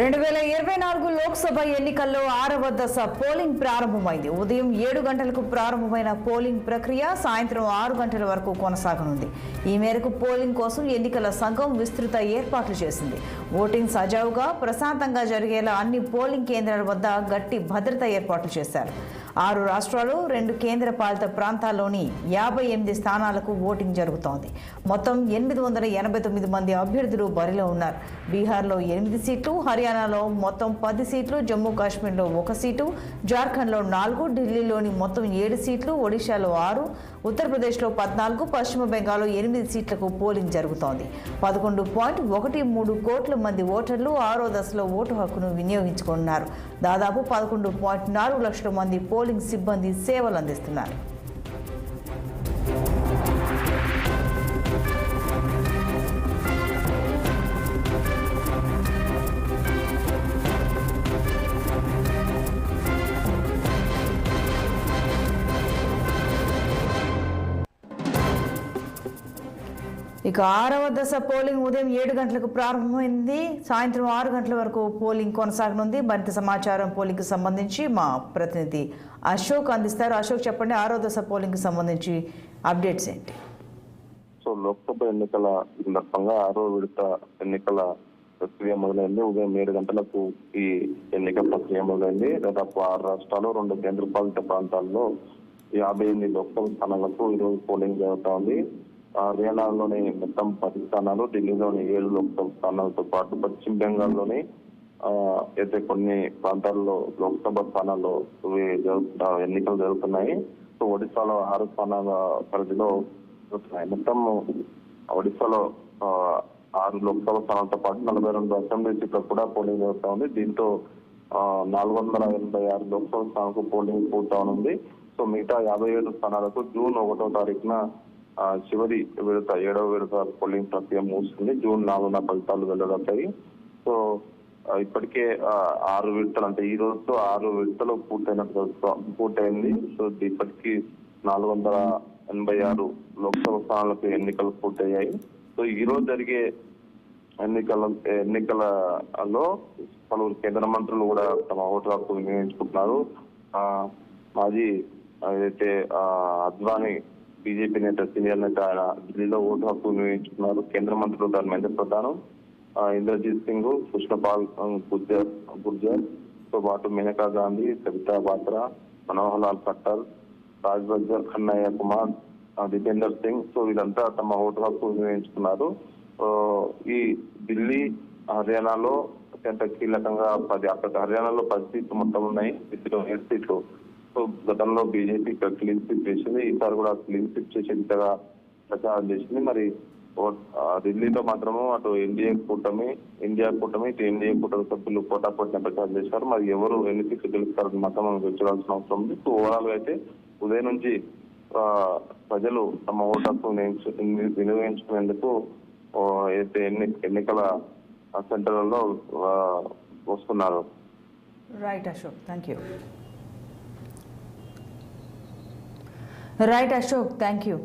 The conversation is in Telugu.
రెండు వేల ఇరవై నాలుగు లోక్సభ ఎన్నికల్లో ఆరవ దశ పోలింగ్ ప్రారంభమైంది. ఉదయం ఏడు గంటలకు ప్రారంభమైన పోలింగ్ ప్రక్రియ సాయంత్రం ఆరు గంటల వరకు కొనసాగనుంది. ఈ మేరకు పోలింగ్ కోసం ఎన్నికల సంఘం విస్తృత ఏర్పాట్లు చేసింది. ఓటింగ్ సజావుగా ప్రశాంతంగా జరిగేలా అన్ని పోలింగ్ కేంద్రాల వద్ద గట్టి భద్రత ఏర్పాట్లు చేశారు. ఆరు రాష్ట్రాలు రెండు కేంద్ర పాలిత ప్రాంతాల్లోని యాభై ఎనిమిది స్థానాలకు ఓటింగ్ జరుగుతోంది. మొత్తం ఎనిమిది వందల ఎనభై తొమ్మిది మంది అభ్యర్థులు బరిలో ఉన్నారు. బీహార్లో ఎనిమిది సీట్లు హర్యానాలో మొత్తం పది సీట్లు జమ్మూ కాశ్మీర్లో ఒక సీటు జార్ఖండ్లో నాలుగు ఢిల్లీలోని మొత్తం ఏడు సీట్లు ఒడిశాలో ఆరు ఉత్తరప్రదేశ్లో పద్నాలుగు పశ్చిమ బెంగాల్లో ఎనిమిది సీట్లకు పోలింగ్ జరుగుతోంది. పదకొండు పాయింట్ ఒకటి మూడు కోట్ల మంది ఓటర్లు ఆరో దశలో ఓటు హక్కును వినియోగించుకున్నారు దాదాపు పదకొండు పాయింట్ నాలుగు లక్షల మంది పోలింగ్ సిబ్బంది సేవలు అందిస్తున్నారు. ఇక ఆరవ దశ పోలింగ్ ఉదయం ఏడు గంటలకు ప్రారంభమైంది. సాయంత్రం ఆరు గంటల వరకు పోలింగ్ కొనసాగనుంది. మరింత సమాచారం పోలింగ్కి సంబంధించి మా ప్రతినిధి అశోక్ అందిస్తారు. అశోక్ చెప్పండి ఆరో దశ పోలింగ్కి సంబంధించి అప్డేట్స్ ఏంటి? సో లోక్సభ ఎన్నికల సందర్భంగా ఆరో విడత ఎన్నికల ప్రక్రియ మొదలైంది. ఉదయం ఏడు గంటలకు ఈ ఎన్నిక ప్రక్రియ మొదలైంది. దాదాపు ఆరు రాష్ట్రాలు రెండు కేంద్రపాలిత ప్రాంతాల్లో యాభై ఎనిమిది లోక్సభ స్థానాలకు ఈరోజు పోలింగ్ జరుగుతా ఉంది. హర్యానాలోని మొత్తం పది స్థానాలు ఢిల్లీలోని ఏడు లోక్సభ స్థానాలతో పాటు పశ్చిమ బెంగాల్లోని అయితే కొన్ని ప్రాంతాల్లో లోక్సభ స్థానాల్లో జరుగుతున్న ఎన్నికలు జరుగుతున్నాయి. సో ఒడిశాలో ఆరు స్థానాల పరిధిలో జరుగుతున్నాయి. మొత్తం ఒడిశాలో ఆరు లోక్సభ స్థానాలతో పాటు నలభై రెండు అసెంబ్లీ సీట్లకు కూడా పోలింగ్ జరుగుతా ఉంది. దీంతో నాలుగు వందల ఎనభై ఆరు లోక్సభ స్థానాలకు పోలింగ్ పూర్తవనుంది సో మిగతా యాభై ఏడు స్థానాలకు జూన్ ఒకటో తారీఖున చివరి విడత ఏడవ విడత పోలింగ్ ప్రక్రియ ముగుస్తుంది. జూన్ నాలుగున ఫలితాలు వెల్లడవుతాయి. సో ఇప్పటికే ఆరు విడతలు అంటే ఈ రోజుతో ఆరు విడతలు పూర్తయిన పూర్తయింది. సో ఇప్పటికీ నాలుగు వందల ఎనభై ఆరు లోక్సభ స్థానాలకు ఎన్నికలు పూర్తయ్యాయి. సో ఈ రోజు జరిగే ఎన్నికల ఎన్నికలలో పలువురు కేంద్ర మంత్రులు కూడా తమ ఓటు హక్కు వినియోగించుకుంటున్నారు. మాజీ ఏదైతే అద్వానీ బీజేపీ నేత సీనియర్ నేత ఢిల్లీలో ఓటు హక్కు వినియోగించుకున్నారు కేంద్ర మంత్రులు ధర్మేంద్ర ప్రధాన్. ఇంద్రజిత్ సింగ్ కృష్ణపాల్ గుర్జర్ గుర్జర్తో పాటు మేనకా గాంధీ సబితా బాత్రా మనోహర్ లాల్ ఖట్టర్ రాజ్ బజ్జర్ కన్నయ్య కుమార్ జితేందర్ దిపేందర్ సింగ్. సో వీళ్ళంతా తమ ఓటు హక్కు వినియోగించుకున్నారు ఈ ఢిల్లీ హర్యానాలో అత్యంత కీలకంగా పది అక్కడ హర్యానాలో పది సీట్లు మొత్తం ఉన్నాయి. ఢిల్లీలో ఏడు సీట్లు సో గతంలో బీజేపీ క్లీన్ స్విప్ చేసింది. ఈసారి కూడా క్లీన్ స్విప్ చేసి దిశగా ప్రచారం చేసింది. మరి ఓ- ఢిల్లీలో మాత్రము అటు ఎన్డీఏ కూటమి ఇండియా కూటమి ఇటు ఎన్డీఏ కూటమి సభ్యులు పోటాపోటీన ప్రచారం చేశారు మరి ఎవరు ఎన్ని సీట్లు గెలుస్తారని మాత్రం మనం వచ్చాల్సిన అవసరం ఉంది. సో ఓవరాల్గా అయితే ఉదయం నుంచి ప్రజలు తమ ఓటు హక్కు వినియోగించుకునేందుకు అయితే ఎన్ని ఎన్నికల సెంటర్లలో వస్తున్నారు. Right Ashok thank you right Ashok thank you